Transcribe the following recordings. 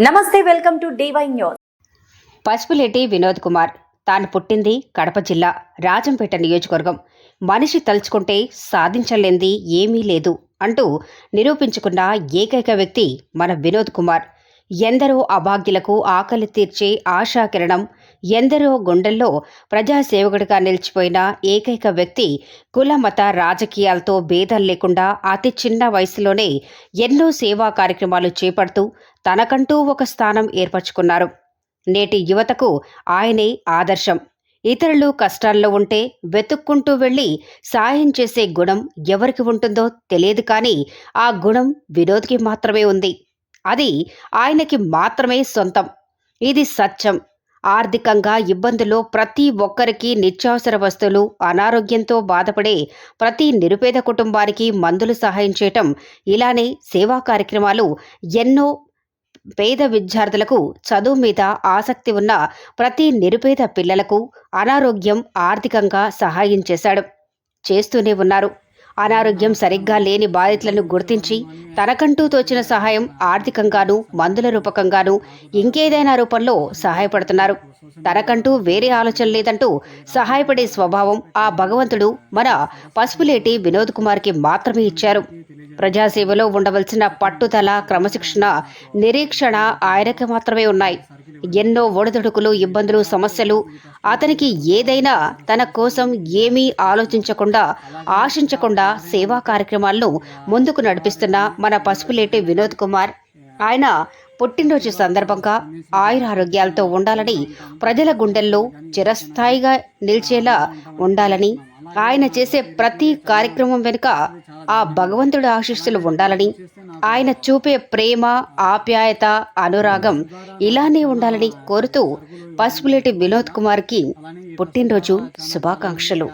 నమస్తే welcome to D Y news. Pasupuleti Vinod Kumar. తాను పుట్టింది కడప జిల్లా రాజంపేట నియోజకవర్గం. మనిషి తలుచుకుంటే సాధించలేంది ఏమీ లేదు అంటూ నిరూపించుకున్న ఏకైక వ్యక్తి మన వినోద్ కుమార్. ఎందరో అభాగ్యులకు ఆకలి తీర్చే ఆశాకిరణం ఎందరో గుండెల్లో ప్రజాసేవకుడిగా నిలిచిపోయిన ఏకైక వ్యక్తి కుల మత రాజకీయాలతో భేదం లేకుండా అతి చిన్న వయసులోనే ఎన్నో సేవా కార్యక్రమాలు చేపడుతూ తనకంటూ ఒక స్థానం ఏర్పరచుకున్నారు. నేటి యువతకు ఆయనే ఆదర్శం. ఇతరులు కష్టాల్లో ఉంటే వెతుక్కుంటూ వెళ్ళి సాయం చేసే గుణం ఎవరికి ఉంటుందో తెలియదు కానీ ఆ గుణం వినోద్కి మాత్రమే ఉంది. అది ఆయనకి మాత్రమే సొంతం. ఇది సత్యం. ఆర్థికంగా ఇబ్బందులు ప్రతి ఒక్కరికి నిత్యావసర వస్తువులు అనారోగ్యంతో బాధపడే ప్రతి నిరుపేద కుటుంబానికి మందులు సహాయం చేయటం ఇలానే సేవా కార్యక్రమాలు ఎన్నో పేద విద్యార్థులకు చదువు మీద ఆసక్తి ఉన్న ప్రతి నిరుపేద పిల్లలకు అనారోగ్యం ఆర్థికంగా సహాయం చేశాడు చేస్తూనే ఉన్నారు. అనారోగ్యం సరిగ్గా లేని బాధితులను గుర్తించి తనకంటూ తోచిన సహాయం ఆర్థికంగాను మందుల రూపకంగాను ఇంకేదైనా రూపంలో సహాయపడుతున్నారు. తనకంటూ వేరే ఆలోచన లేదంటూ సహాయపడే స్వభావం ఆ భగవంతుడు మన పసుపులేటి వినోద్ కుమార్కి మాత్రమే ఇచ్చారు. ప్రజాసేవలో ఉండవలసిన పట్టుదల క్రమశిక్షణ నిరీక్షణ ఆయనకి మాత్రమే ఉన్నాయి. ఎన్నో ఒడిదుడుకులు ఇబ్బందులు సమస్యలు. అతనికి ఏదైనా తన కోసం ఏమీ ఆలోచించకుండా ఆశించకుండా సేవా కార్యక్రమాలను ముందుకు నడిపిస్తున్న మన పసుపులేటి వినోద్ కుమార్. ఆయన పుట్టినరోజు సందర్భంగా ఆయురారోగ్యాలతో ఉండాలని ప్రజల గుండెల్లో చిరస్థాయిగా నిలిచేలా ఉండాలని ఆయన చేసే ప్రతి కార్యక్రమం వెనుక ఆ భగవంతుడి ఆశీస్సులు ఉండాలని ఆయన చూపే ప్రేమ ఆప్యాయత అనురాగం ఇలానే ఉండాలని కోరుతూ పసుపులేటి వినోద్ కుమార్కి పుట్టినరోజు శుభాకాంక్షలు.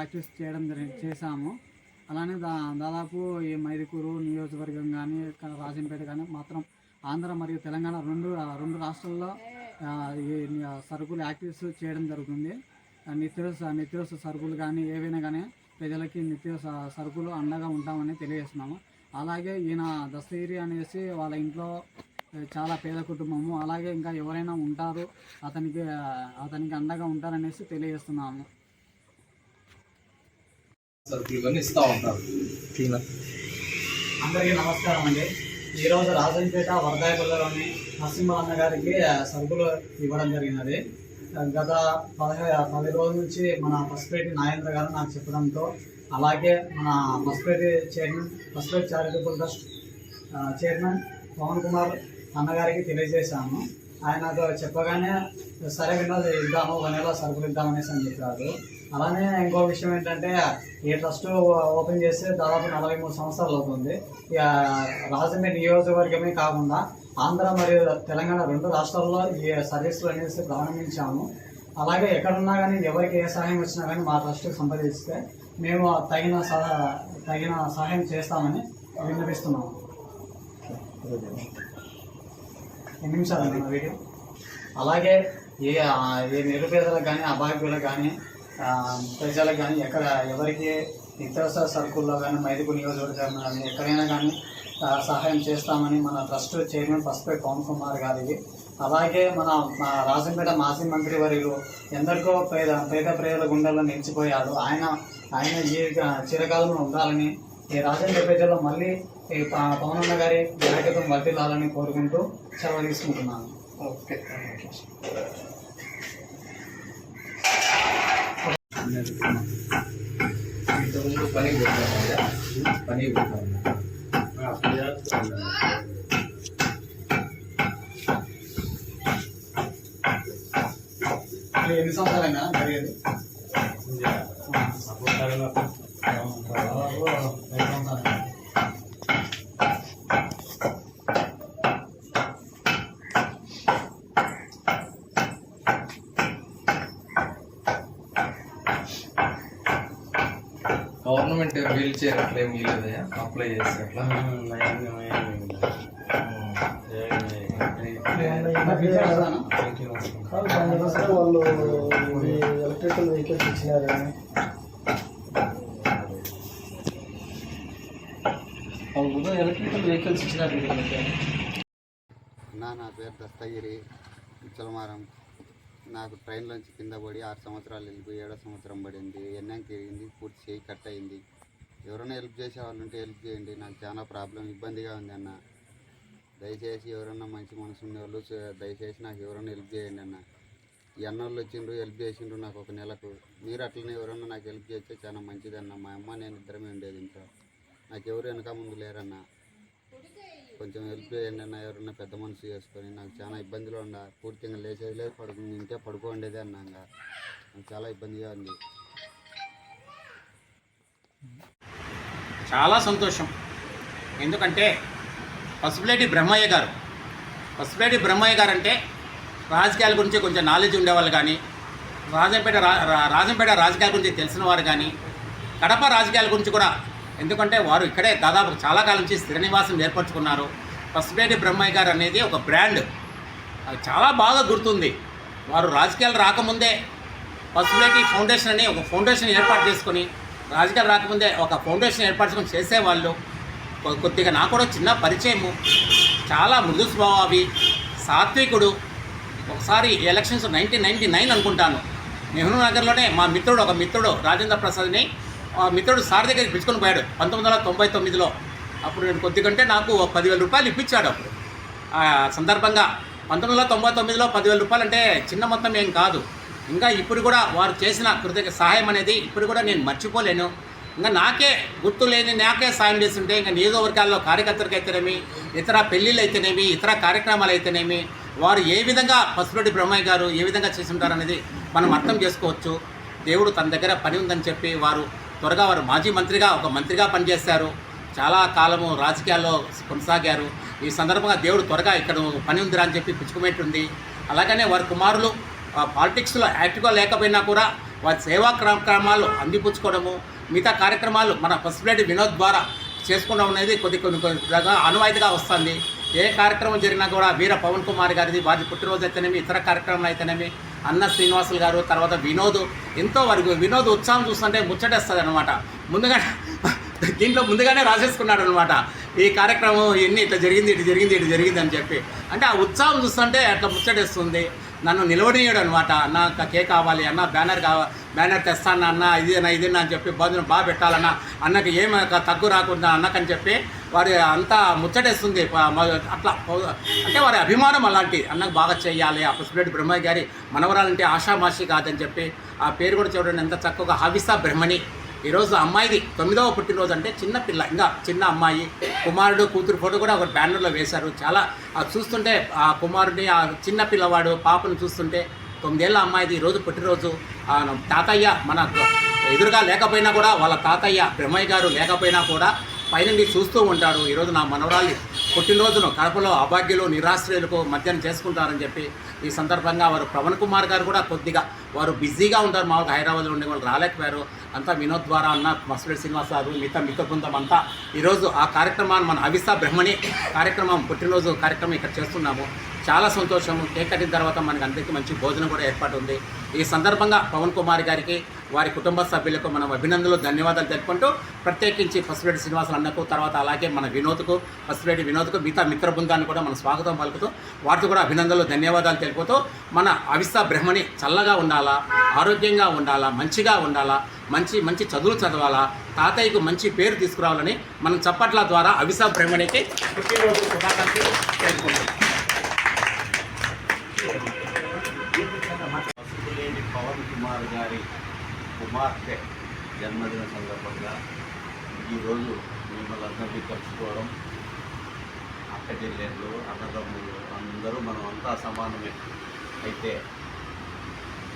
అలానే దాదాపు ఈ మైదుకూరు నియోజకవర్గం కానీ రాజంపేట కానీ మాత్రం ఆంధ్ర మరియు తెలంగాణ రెండు రెండు రాష్ట్రాల్లో సరుకులు యాక్టివ్స్ చేయడం జరుగుతుంది. నిత్యావసర నిత్యావసర సరుకులు కానీ ఏవైనా కానీ ప్రజలకి నిత్యావసర సరుకులు అండగా ఉంటామని తెలియజేస్తున్నాము. అలాగే ఈయన దస్తగిరి అనేసి వాళ్ళ ఇంట్లో చాలా పేద కుటుంబము. అలాగే ఇంకా ఎవరైనా ఉంటారు అతనికి అతనికి అండగా ఉంటారనేసి తెలియజేస్తున్నాము. సరుకులు కానీ ఇస్తూ ఉంటారు. అందరికీ నమస్కారం అండి. ఈరోజు రాజంపేట వరదాయపల్లిలోని నరసింహ అన్న గారికి సరుకులు ఇవ్వడం జరిగినది. గత పదహై పది రోజుల నుంచి మన పసుపేటి నాగేంద్ర గారు నాకు చెప్పడంతో అలాగే మన Pasupeti chairman Pasupeti charitable trust chairman Pavan Kumar అన్నగారికి తెలియజేశాను. ఆయనతో చెప్పగానే సరే వినోద్ ఇద్దాము ఒక సరుకులు ఇద్దామనేసి అని చెప్పారు. అలానే ఇంకో విషయం ఏంటంటే ఈ ట్రస్ట్ ఓపెన్ చేస్తే దాదాపు నలభై మూడు సంవత్సరాలు అవుతుంది. ఇక రాజమండ్రి నియోజకవర్గమే కాకుండా ఆంధ్ర మరియు తెలంగాణ రెండు రాష్ట్రాల్లో ఈ సర్వీసులు అనేసి ప్రారంభించాము. అలాగే ఎక్కడున్నా కానీ ఎవరికి ఏ సహాయం వచ్చినా కానీ మా ట్రస్ట్కి సంప్రదిస్తే మేము తగిన సహా తగిన సహాయం చేస్తామని విన్నపిస్తున్నాము ఎన్ని నిమిషాలండి మా వీడియో. అలాగే ఏ ఏ నిరుపేదలకు కానీ అభాగ్యులకు కానీ ప్రజలకు కానీ ఎక్కడ ఎవరికి నిత్యావసర సరుకుల్లో కానీ మైదుకు నియోజకవర్గం కానీ ఎక్కడైనా కానీ సహాయం చేస్తామని మన ట్రస్ట్ చైర్మన్ పసుపే పవన్ కుమార్ గారికి అలాగే మన రాజంపేట మాజీ మంత్రి వర్యులు ఎందరికో పేద పేద ప్రజల గుండెల్లో నిలిచిపోయాడు ఆయన ఆయన ఈ చిరకాలంలో ఉండాలని ఈ రాజంపేట ప్రజల్లో మళ్ళీ ఈ పవనన్న గారి జాగ్రత్తను వర్తిల్లాలని కోరుకుంటూ సెలవు తీసుకుంటున్నాను. ఓకే ఇంతకుముందు పని పోతాం పని పోతాం ఇది ఎన్ని సంవత్సరాలైనా జరిగేది దాదాపు ఐదు సంవత్సరాలు. గవర్నమెంట్ వీల్ చైర్ అట్లా ఏమి లేదయా అప్లై చేసి అట్లా నా ఫీచర్ వస్తానా? కాదు దాని కోసం వాళ్ళు ఈ ఎలక్ట్రికల్ వెహికల్స్ ఇచ్చినారు ఎలక్ట్రికల్ వెహికల్స్ ఇచ్చినారు. అన్న నా పేరు దస్తగిరి ఉచ్చలమారం. నాకు ట్రైన్లోంచి కింద పడి ఆరు సంవత్సరాలు వెళ్ళిపోయి ఏడో సంవత్సరం పడింది. ఎన్నం తిరిగింది పూర్తి చేయి కట్ అయింది. ఎవరైనా హెల్ప్ చేసే వాళ్ళు ఉంటే హెల్ప్ చేయండి. నాకు చాలా ప్రాబ్లం ఇబ్బందిగా ఉంది అన్న. దయచేసి ఎవరన్నా మంచి మనసు ఉండేవాళ్ళు వాళ్ళు దయచేసి నాకు ఎవరైనా హెల్ప్ చేయండి అన్న. ఈ అన్నోళ్ళు వచ్చిండ్రు హెల్ప్ చేసిండ్రు నాకు ఒక నెలకు. మీరు అట్లనే ఎవరన్నా నాకు హెల్ప్ చేస్తే చాలా మంచిదన్న మా అమ్మ నేను ఇద్దరమే ఉండేది ఇంట్లో. నాకు ఎవరు వెనక ముందు లేరన్న. కొంచెం హెల్ప్ చేయండి అన్న. ఎవరన్నా పెద్ద మనసు చేసుకొని నాకు చాలా ఇబ్బందిలో ఉండ పూర్తిగా లేచేది లేదు పడుకు ఇంటే పడుకోండేదే అన్నాక నాకు చాలా ఇబ్బందిగా ఉంది. చాలా సంతోషం. ఎందుకంటే పసుపులేటి బ్రహ్మయ్య గారు పసుపులేటి బ్రహ్మయ్య గారు అంటే రాజకీయాల గురించి కొంచెం నాలెడ్జ్ ఉండేవాళ్ళు కానీ రాజంపేట రా రా- రాజంపేట రాజకీయాల గురించి తెలిసిన వారు కానీ కడప రాజకీయాల గురించి కూడా ఎందుకంటే వారు ఇక్కడే దాదాపు చాలా కాలం నుంచి స్థిర నివాసం ఏర్పరచుకున్నారు. పసుపులేటి బ్రహ్మయ్య గారు అనేది ఒక బ్రాండ్ అది చాలా బాగా గుర్తుంది. వారు రాజకీయాలు రాకముందే పసుపులేటి ఫౌండేషన్ అని ఒక ఫౌండేషన్ ఏర్పాటు చేసుకొని రాజకీయాలు రాకముందే ఒక ఫౌండేషన్ ఏర్పాటు చేసేవాళ్ళు. కొద్దిగా నాకు కూడా చిన్న పరిచయము. చాలా మృదు స్వభావి సాత్వికుడు. ఒకసారి ఎలక్షన్స్ నైన్టీన్ నైన్టీ నైన్ అనుకుంటాను. నెహ్రూ నగర్లోనే మా మిత్రుడు ఒక మిత్రుడు రాజేంద్ర ప్రసాద్ని ఆ మిత్రుడు సార్ దగ్గరికి పిలుచుకొని పోయాడు పంతొమ్మిది వందల తొంభై తొమ్మిదిలో. అప్పుడు నేను కొద్దిగంటే నాకు ఒక పదివేల రూపాయలు ఇప్పించాడు అప్పుడు. ఆ సందర్భంగా పంతొమ్మిది వందల తొంభై తొమ్మిదిలో పదివేల రూపాయలు అంటే చిన్న మొత్తం ఏం కాదు. ఇంకా ఇప్పుడు కూడా వారు చేసిన కృతజ్ఞ సహాయం అనేది ఇప్పుడు కూడా నేను మర్చిపోలేను. ఇంకా నాకే గుర్తు లేని నాకే సాయం చేస్తుంటే ఇంకా నియోజకవర్గాల్లో కార్యకర్తలకు అయితేనేమి ఇతర పెళ్ళిళ్ళు అయితేనేమి ఇతర కార్యక్రమాలు అయితేనేమి వారు ఏ విధంగా పసుపురెడ్డి బ్రహ్మయ్య గారు ఏ విధంగా చేసి ఉంటారు అనేది మనం అర్థం చేసుకోవచ్చు. దేవుడు తన దగ్గర పని ఉందని చెప్పి వారు త్వరగా వారు మాజీ మంత్రిగా ఒక మంత్రిగా పనిచేశారు. చాలా కాలము రాజకీయాల్లో కొనసాగారు. ఈ సందర్భంగా దేవుడు త్వరగా ఇక్కడ పని ఉందిరా అని చెప్పి పుచ్చుకునేట్టుంది. అలాగనే వారి కుమారులు పాలిటిక్స్లో యాక్టివ్గా లేకపోయినా కూడా వారి సేవా కార్యక్రమాలు అందిపుచ్చుకోవడము మిగతా కార్యక్రమాలు మన పసుపులేటి వినోద్ ద్వారా చేసుకోవడం అనేది కొద్ది కొన్ని కొద్దిగా అనువాయితీగా వస్తుంది. ఏ కార్యక్రమం జరిగినా కూడా వీర పవన్ కుమార్ గారిది వారి పుట్టినరోజు అయితేనేమి ఇతర కార్యక్రమాలు అయితేనేమి అన్న శ్రీనివాసులు గారు తర్వాత వినోద్ ఎంతో వారికి వినోద్ ఉత్సాహం చూస్తుంటే ముచ్చటేస్తుంది అనమాట ముందుగా దీంట్లో ముందుగానే రాసేసుకున్నాడు అనమాట ఈ కార్యక్రమం ఎన్ని ఇట్లా జరిగింది ఇటు జరిగింది ఇటు జరిగింది అని చెప్పి. అంటే ఆ ఉత్సాహం చూస్తుంటే అట్లా ముచ్చటేస్తుంది. నన్ను నిలవనీయడు అనమాట అన్న కేక్ కావాలి అన్న బ్యానర్ కావాలి బ్యానర్ తెస్తాను అన్న ఇదేనా ఇదేనా అని చెప్పి భోజనం బాగా పెట్టాలన్న అన్నకి ఏమి తగ్గు రాకుండా అన్నకని చెప్పి వారి అంతా ముచ్చటేస్తుంది. అట్లా అంటే వారి అభిమానం అలాంటి అన్నకు బాగా చేయాలి. ఆ పుష్పరెడ్డి బ్రహ్మయ్య గారి మనవరాలంటే ఆషామాషి కాదని చెప్పి ఆ పేరు కూడా చూడండి ఎంత చక్కగా హవిసా బ్రహ్మణి. ఈరోజు అమ్మాయిది తొమ్మిదవ పుట్టినరోజు అంటే చిన్న పిల్ల ఇంకా చిన్న అమ్మాయి కుమారుడు కూతురు ఫోటో కూడా ఒక బ్యానర్లో వేశారు. చాలా అది చూస్తుంటే ఆ కుమారుడిని ఆ చిన్న పిల్లవాడు పాపను చూస్తుంటే తొమ్మిదేళ్ళ అమ్మాయిది ఈరోజు పుట్టినరోజు. తాతయ్య మన ఎదురుగా లేకపోయినా కూడా వాళ్ళ తాతయ్య బ్రహ్మయ్య గారు లేకపోయినా కూడా పైనుండి చూస్తూ ఉంటాడు ఈరోజు నా మనవరాలి పుట్టినరోజును కడపలో అభాగ్యులు నిరాశ్రయులకు మధ్యాహ్నం చేసుకుంటారని చెప్పి ఈ సందర్భంగా వారు పవన్ కుమార్ గారు కూడా కొద్దిగా వారు బిజీగా ఉంటారు. మామూలుగా హైదరాబాద్లో ఉండే వాళ్ళు రాలేకపోయారు. అంతా వినోద్ ద్వారా అన్న మసూరి శ్రీనివాస్ గారు మిగతా మిగతా బృందం అంతా ఈరోజు ఆ కార్యక్రమాన్ని మన అవిసా బ్రహ్మణి కార్యక్రమం పుట్టినరోజు కార్యక్రమం ఇక్కడ చేస్తున్నాము. చాలా సంతోషం. కేక్ కట్టిన తర్వాత మనకి అందరికీ మంచి భోజనం కూడా ఏర్పాటు ఉంది. ఈ సందర్భంగా పవన్ కుమార్ గారికి వారి కుటుంబ సభ్యులకు మనం అభినందనలు ధన్యవాదాలు తెలుపుకుంటూ ప్రత్యేకించి ఫస్ట్రేడి శ్రీనివాసులు అన్నకు తర్వాత అలాగే మన వినోద్కు ఫస్ట్రేడి వినోద్కు మిగతా మిత్ర బృందాన్ని కూడా మనం స్వాగతం పలుకుతూ వారికి కూడా అభినందనలు ధన్యవాదాలు తెలుపుతూ మన అవిసా బ్రహ్మణి చల్లగా ఉండాలా ఆరోగ్యంగా ఉండాలా మంచిగా ఉండాలా మంచి మంచి చదువులు చదవాలా తాతయ్యకు మంచి పేరు తీసుకురావాలని మనం చప్పట్ల ద్వారా అవిసా బ్రహ్మణికి పుట్టినరోజు శుభాకాంక్షలు తెలుపుకుంటున్నాం. పవన్ కుమార్ గారి కుమార్తె జన్మదిన సందర్భంగా ఈరోజు మిమ్మల్ని అందరినీ కలుసుకోవడం అక్క చెల్లెళ్ళు అన్నదమ్ములు అందరూ మనం అంతా సమానమే. అయితే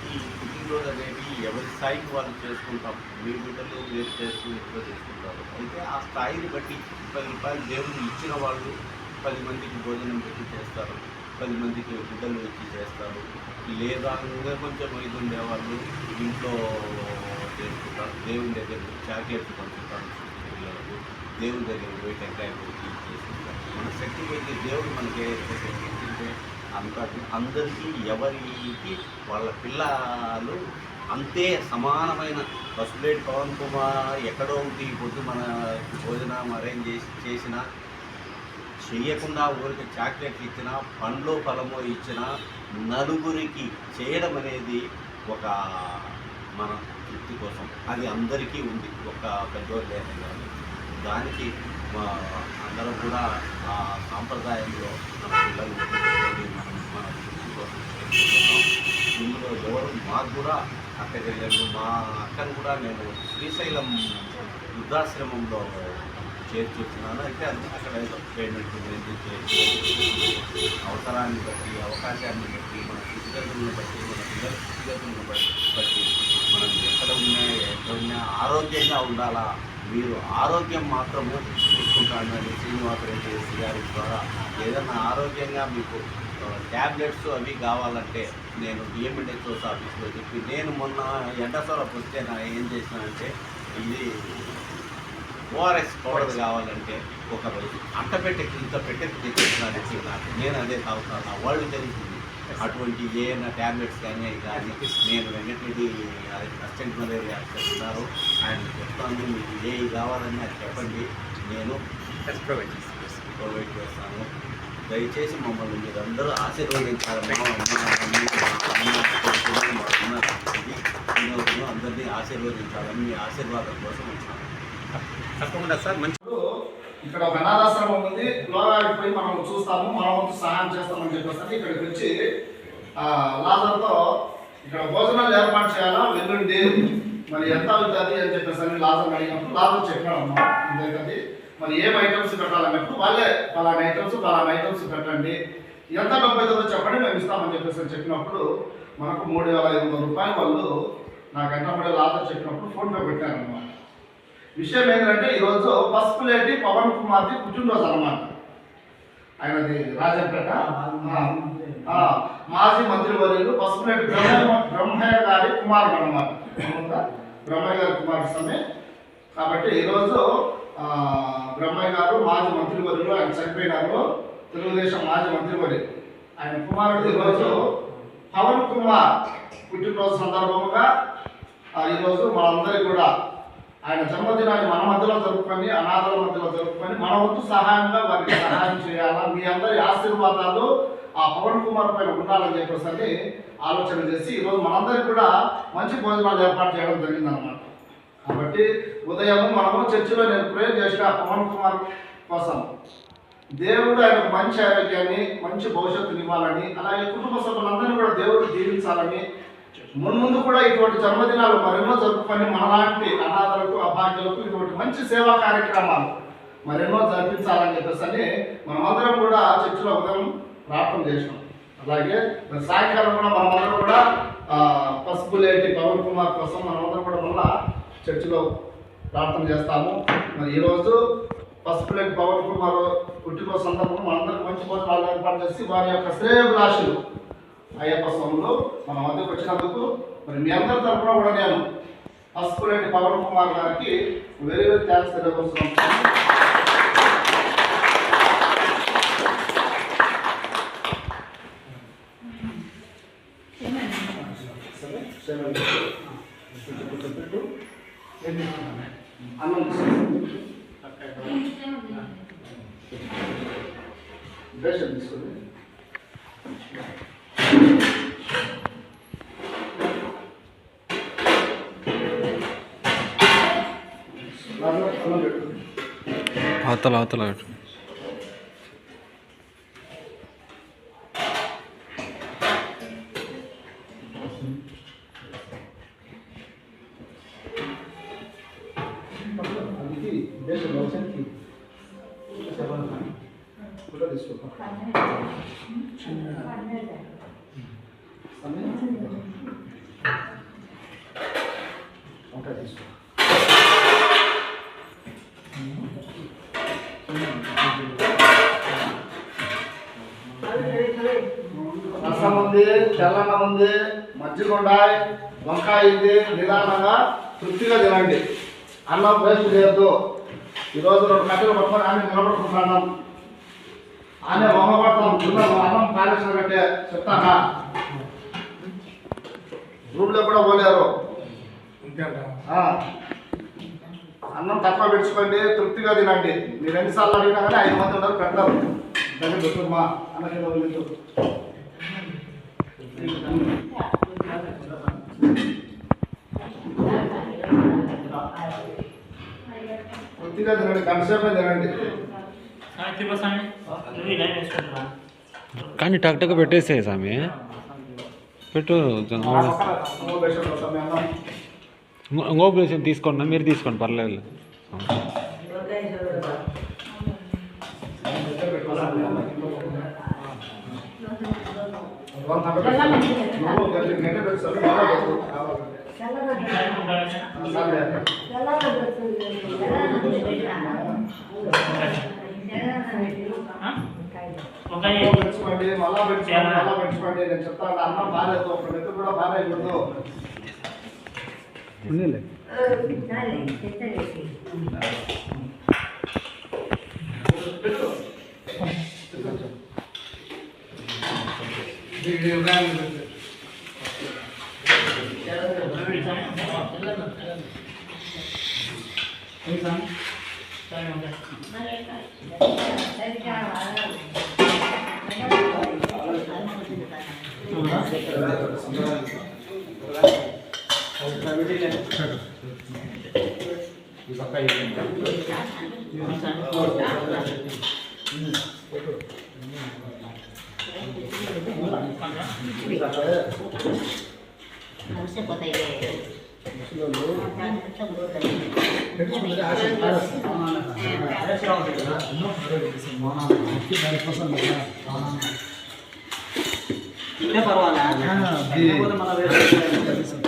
ఈ పుట్టినరోజు అనేది ఎవరి స్థాయికి వాళ్ళు చేసుకుంటాం మీ బిడ్డలు మీరు చేసుకుని ఎక్కువ చేసుకుంటారు? అయితే ఆ స్థాయిని బట్టి పది రూపాయలు దేవుడు ఇచ్చిన వాళ్ళు పది మందికి భోజనం పెట్టి చేస్తారు. పది మందికి బిడ్డలు ఇచ్చి చేస్తారు. లేదా కొంచెం ఇది ఉండేవాళ్ళు ఇంట్లో చేసుకుంటారు దేవుని దగ్గర చాక్లెట్లు పంచుతారు. పిల్లలకు దేవుని దగ్గర పోయి టెంకాయ పోయి చేసుకుంటారు మన శక్తి కొద్ది దేవుడు మనకి ఏ శక్తి ఇచ్చింటే అంత అందరికీ ఎవరికి వాళ్ళ పిల్లలు అంతే సమానమైన పసుపులేటి పవన్ కుమార్ ఎక్కడో ఉంది పొద్దు మన భోజనం అరేంజ్ చేసి చేసినా చేయకుండా ఊరికి చాక్లెట్ ఇచ్చినా పండ్లు ఫలమో ఇచ్చినా నలుగురికి చేయడం అనేది ఒక మన తృప్తి కోసం. అది అందరికీ ఉంది. ఒక పెద్దోళ్ళు లేని దానికి మా అందరం కూడా ఆ సాంప్రదాయంలో మన పిల్లలు మనం మన తృప్తి కోసం ఇందులో ఎవరు మాకు కూడా అక్కడికి వెళ్ళాడు మా అక్కను కూడా నేను శ్రీశైలం వృద్ధాశ్రమంలో చేర్చొచ్చినాను అయితే అది అక్కడ ఏదో పేమెంట్ అవసరాన్ని బట్టి అవకాశాన్ని బట్టి మన స్థితిగతులను బట్టి మన పిల్లల స్థితిగతులను బట్టి మనం ఎక్కడ ఉన్నా ఎక్కడ ఉన్నా ఆరోగ్యంగా ఉండాలా? మీరు ఆరోగ్యం మాత్రము చూసుకుంటానని శ్రీనివాసరెడ్డి ఎస్సీ గారి ద్వారా ఏదైనా ఆరోగ్యంగా మీకు ట్యాబ్లెట్స్ అవి కావాలంటే నేను డిఎంఎన్హెచ్ఓస్ ఆఫీస్లో చెప్పి నేను మొన్న ఎండసోరపు వస్తే నా ఏం చేసినానంటే ఇది ఓఆర్ఎస్ పౌడర్ కావాలంటే ఒక రోజు అట్ట పెట్టె ఇంత పెట్టె తెచ్చేసినారంటే నాకు నేను అదే తాగుతాను. నా వాళ్ళు జరుగుతుంది. అటువంటి ఏమైనా ట్యాబ్లెట్స్ కానీ అవి కానీ నేను వెంకటరెడ్డి అసిస్టెంట్ మలేరియా డాక్టర్ ఉన్నారు. ఆయన చెప్తాను మీకు ఏ కావాలని అది చెప్పండి. నేను ప్రొవైడ్ చేస్తాను. ప్రొవైడ్ చేస్తాను. దయచేసి మమ్మల్ని మీరందరూ అందరినీ ఆశీర్వదించాలని మీ ఆశీర్వాదం కోసం వచ్చాను. తప్పకుండా సార్ మంచి ఇక్కడ ఒక అనాథాశ్రమం ఉంది. లోగాడికి పోయి మనం చూస్తాము మనం వంతు సహాయం చేస్తామని చెప్పేసి ఇక్కడికి వచ్చి లాజర్తో ఇక్కడ భోజనాలు ఏర్పాటు చేయాలా వెల్లుండి మరి ఎంత అవుతుంది అని చెప్పేసి అని లాజర్ అడిగినప్పుడు లాజర్ చెప్పాడమ్మా ఇదే మరి ఏం ఐటమ్స్ పెట్టాలన్నప్పుడు వాళ్ళే పలానా ఐటమ్స్ పలానా ఐటమ్స్ పెట్టండి. ఎంత డబ్బు అవుతుందో చెప్పండి మేము ఇస్తామని చెప్పేసి అని చెప్పినప్పుడు మనకు మూడు వేల ఐదు వందల రూపాయలు వాళ్ళు నాకు వెంటబడే లాజర్ చెప్పినప్పుడు ఫోన్పే పెట్టారన్నమాట. విషయం ఏంటంటే ఈరోజు పసుపులేటి పవన్ కుమార్ది పుట్టినరోజు అన్నమాట. ఆయనది రాజంపేట. మాజీ మంత్రివర్యులు పసుపులేటి బ్రహ్మ బ్రహ్మయ్య గారి కుమారుడు అన్నమాట. అవునా? బ్రహ్మయ్య గారి కుమారుడు సమే కాబట్టి ఈరోజు బ్రహ్మయ్య గారు మాజీ మంత్రివర్యులు ఆయన చనిపోయినారు. తెలుగుదేశం మాజీ మంత్రివర్యులు. ఆయన కుమారుడు ఈరోజు పవన్ కుమార్ పుట్టినరోజు సందర్భంగా ఈరోజు మనందరికీ కూడా ఆయన జన్మదినాన్ని మన మధ్యలో జరుపుకొని అనాథల మధ్యలో జరుపుకొని మన వంతు సహాయంగా వారికి సహాయం చేయాలా? మీ అందరి ఆశీర్వాదాలు ఆ పవన్ కుమార్ పైన ఉండాలని చెప్పేసి ఆలోచన చేసి ఈరోజు మనందరికి కూడా మంచి భోజనాలు ఏర్పాటు చేయడం జరిగిందన్నమాట. కాబట్టి ఉదయం మనము చర్చిలో నేను ప్రేర్ చేసిన పవన్ కుమార్ కోసం దేవుడు ఆయనకు మంచి ఆరోగ్యాన్ని మంచి భవిష్యత్తుని ఇవ్వాలని అలాగే కుటుంబ సభ్యులందరినీ కూడా దేవుడు దీవించాలని మున్ముందు కూడా ఇటువంటి జన్మదినాలు మరెన్నో జరుపుకొని మనలాంటి అనాథలకు అభాగ్యులకు ఇటువంటి మంచి సేవా కార్యక్రమాలు మరెన్నో జరిపించాలని చెప్పేసి అని మనమందరం కూడా చర్చిలో ఉదయం ప్రార్థన చేసినాం అలాగే సాయంకాలం కూడా మనమందరం కూడా పసుపులేటి పవన్ కుమార్ కోసం మనమందరం కూడా మళ్ళా చర్చిలో ప్రార్థన చేస్తాము. మరి ఈరోజు పసుపులేటి పవన్ కుమార్ పుట్టినరోజు సందర్భంగా మనందరం మంచి భోజనాలు ఏర్పాటు చేసి వారి యొక్క శ్రేయభిలాషులు అయ్యప్ప స్వాములు మన మధ్యకు వచ్చినందుకు మరి మీ అందరి తరఫున కూడా నేను పసుపులేటి పవన్ కుమార్ గారికి వెరీ వెరీ థ్యాంక్స్ పెట్టు. అన్నం తీసుకోండి তালাও তালাও Thank you. మజ్జిగ ఉండాయి వంకాయ ఉంది నిదానంగా తృప్తిగా తినండి. అన్నం వేస్ట్ చేయొద్దు. ఈరోజు రెండు కట్టెలు పట్టుకొని ఆమె నిలబడుకుంటున్నాం ఆమె మొహపడతాం కింద అన్నం కాలేసిన కట్టే చెప్తానా? రూమ్లో కూడా పోలేరు. అన్నం తక్కువ పెంచుకోండి తృప్తిగా తినండి. మీరు ఎన్నిసార్లు అడిగినా కానీ ఐదు మంది ఉన్నారు పెడతారు. దగ్గర పెట్టు మా అన్నకి ఏదో వదిలించు. తృప్తిగా తినండి కన్సేపే తినండి. కానీ టక్ టక్ పెట్టేసేయి స్వామి పెట్టు ఆ పక్కన ఇంకో పేషెంట్ వస్తాం మీ అన్నం. ఇంకో ప్లేస్ తీసుకోండి మీరు తీసుకోండి పర్లేదు. పెంచుకోండి మళ్ళా పెంచుకోండి మళ్ళా పెంచుకోండి నేను చెప్తాను అన్నం బాగాలేదు ఒక మెత్తు కూడా బాగాలేదు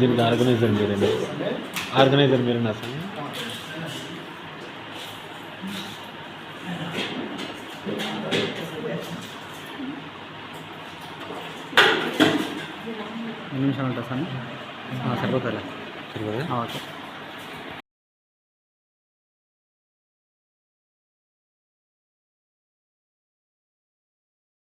దీనికి ఆర్గనైజర్ మీరేనా ఆర్గనైజర్ మీరేనా ఎన్ని నిమిషాలు ఉంటుంది సార్ సరిపోతుంది సరిపోదా? ఓకే.